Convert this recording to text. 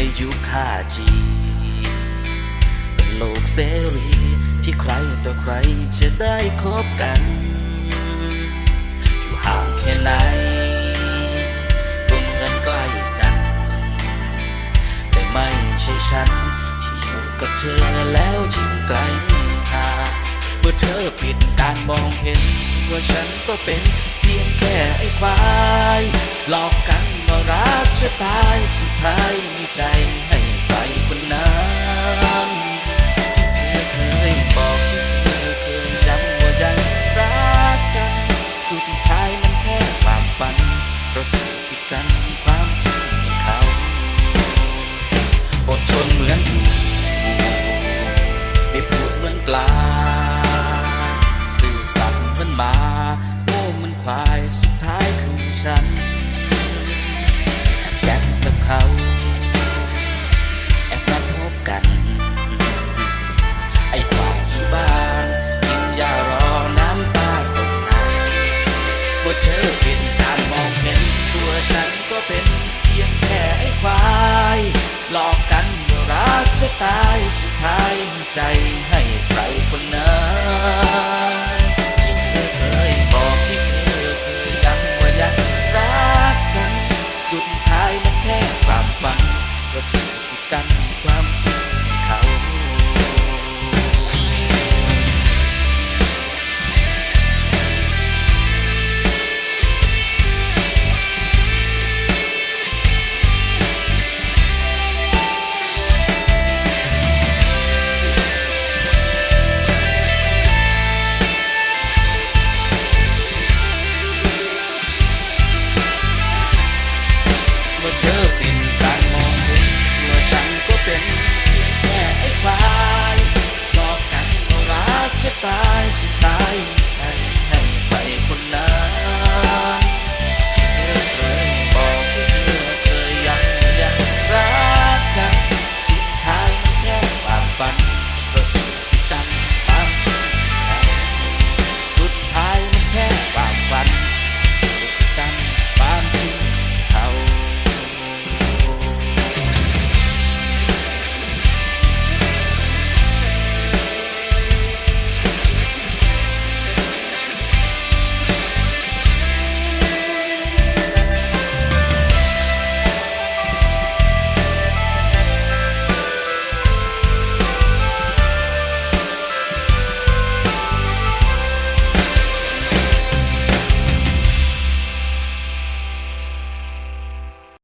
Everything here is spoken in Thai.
5G เป็นโลกเสรีที่ใครต่อใครจะได้คบกันอยู่ห่างแค่ไหนก็เหมือนใกล้กัน แต่ไม่ใช่ฉัน ที่อยู่กับเธอแล้วจึงไกลห่างเมื่อเธอปิดการมองเห็น ว่าฉันก็เป็นเพียงแค่ไอ้ควายหลอกกัน จะตายสุดท้ายมีใจให้ใครคนนั้นที่เธอเคยบอกที่เธอเคยย้ำว่ายังรักกัน สุดท้ายมันแค่ความฝันเพราะเธอปิดกันความจริงให้เขาอดทนเหมือนอูไม่พูดเหมือนปลา ใครคนนั้นที่เธอเคยบอกที่เธอเคยย้ำว่ายังรักกัน สุดท้ายมันแค่ความฝันเพราะเธอปิดกัน